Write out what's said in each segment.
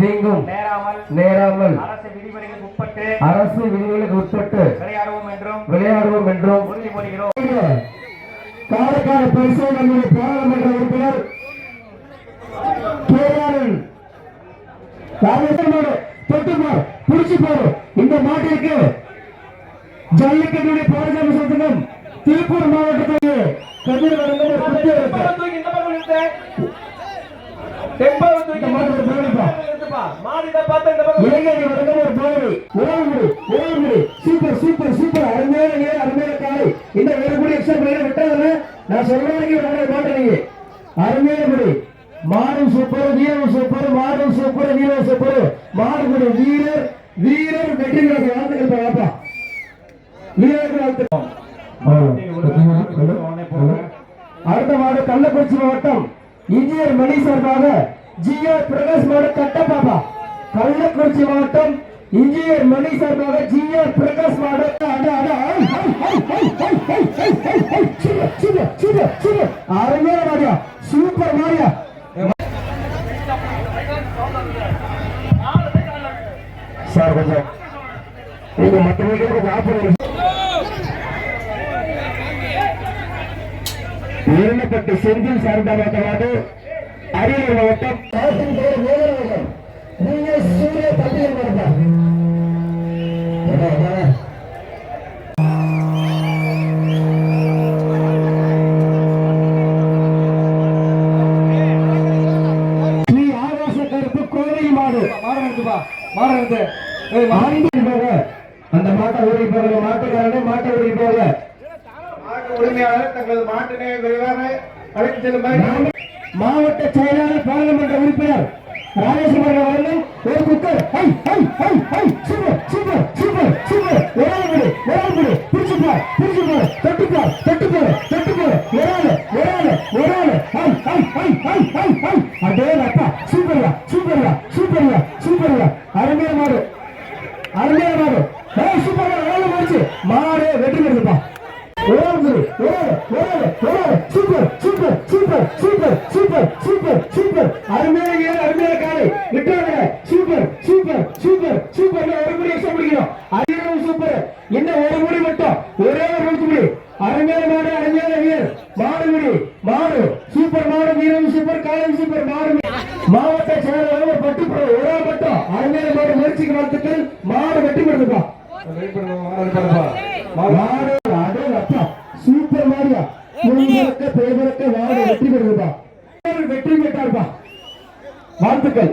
தீங்கும். நேராமல். அரசு விதிகளுக்கு உட்பட்டு விளையாடுவோம் என்றும். விளையாடுவோம் என்றும். உறுதிமொழிகிறோம் காரைக்கால் பரிசு நம்முடைய பாராளுமன்ற உறுப்பினர் கேஆர்என் புடிச்சு பாரு இந்த மாட்டிற்கு ஜல்லிக்கட்டுடைய பாதுகாப்பு சங்கம் திருப்பூர் மாவட்டத்திலே கதிர் வழங்கும் இளைஞர்கள் வழங்கும் ஒரு போதை உறவுமுடி உறவுமுடி சூப்பர் சூப்பர் சூப்பர் அருமையான நேர் அருமையான காலை. இந்த ஒரு முடி எக்ஸ்ட்ரா பிளேயர் விட்டாதுல நான் சொல்ற வரைக்கும் விட மாட்டேங்க அருமையான முடி மாடும் சூப்பர் வீரம் சூப்பர் மாடும் சூப்பர் வீரம் சூப்பர். மாடுபடி வீரர் வீரர் வெற்றி வீரர் வாழ்த்துக்கள் பாப்பா வீரர்கள் வாழ்த்துக்கள் அடுத்த மாடு கள்ளக்குறிச்சி மாவட்டம். இன்ஜினியர் மணி சார்பாக ஜிஆர் பிரகாஷ் மாவட்டம் கட்டப்பாபா கள்ளக்குறிச்சி மாவட்டம் இன்ஜினியர் மணி சார்பாக ஜிஆர் பிரகாஷ் மாவட்டம் அருமையான மாடியா சூப்பர் மாடியா சார் கொஞ்சம் நீங்க மற்றவர்களுக்கு ஆப்பர் இரண்டப்பட்டு செந்தில் சார்பாக அரியலூர் மாவட்டம் பாசன் பேர் வேதநகரம் நீங்க சூரிய பட்டியல் மாவட்டம் அந்த மாட்டை ஓடி போகல மாட்டை ஓடி போகல. மாட்டு உரிமையாளர் தங்களது மாட்டினை விரைவாக அழைத்து செல்லுமாறு மாவட்ட செயலாளர் பாராளுமன்ற உறுப்பினர் ராஜேஸ்வரன் அவர்கள் ஒரு குக்கர் ஹை ஹை ஹை ஹை. சூப்பர் சூப்பர் சூப்பர் சூப்பர் ஒராள் விடு ஒராள் விடு. பிடிச்சு பார் பிடிச்சு பார் தொட்டு பார் தொட்டு பார் தொட்டு பார் ஒராள் ஒராள் ஒராள் ஹை ஹை ஹை ஹை ஹை ஹை. அடே அப்பா சூப்பர்யா சூப்பர்யா சூப்பர்யா சூப்பர்யா அருமையா மாடு. அருமையா மாடு. ஏய் சூப்பர்யா ஒராள் முடிச்சு மாடு வெற்றி பெறுதுப்பா. Super super super super super super super அருமையான ஏறு அருமையான காலை. விட்டாங்க. சூப்பர் சூப்பர் சூப்பர் சூப்பர் ஒரு முறை எக்ஸ்ட்ரா முடிக்கணும்? அருமையான சூப்பர் இன்னும் ஒரு முடி மட்டும்? ஒரே ஒரு நூற்று முடி. அருமையான மாடு அருமையான வீர் மாடு முடி மாடு. சூப்பர் மாடு வீரம் சூப்பர் காலம் சூப்பர் மாடு மாவட்ட செயலாளர் பட்டு ஒரே மட்டும் அருமையான மாடு முயற்சிக்கு வாழ்த்துக்கள். மாடு வெட்டி பெறுதுப்பா. மாடு புரிதலுக்க பேதலுக்க மாடு வெற்றி பெறுதுப்பா வெற்றி பெற்றார்ப்பா வாழ்த்துக்கள்.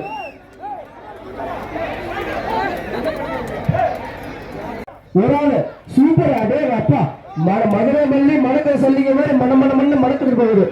ஒரு ஆளு சூப்பர் அடே அப்பா. மதுரை மல்லி மணக்க சொல்லிங்க மாதிரி மன மன மண்ணு மணக்கிட்டு போகுது.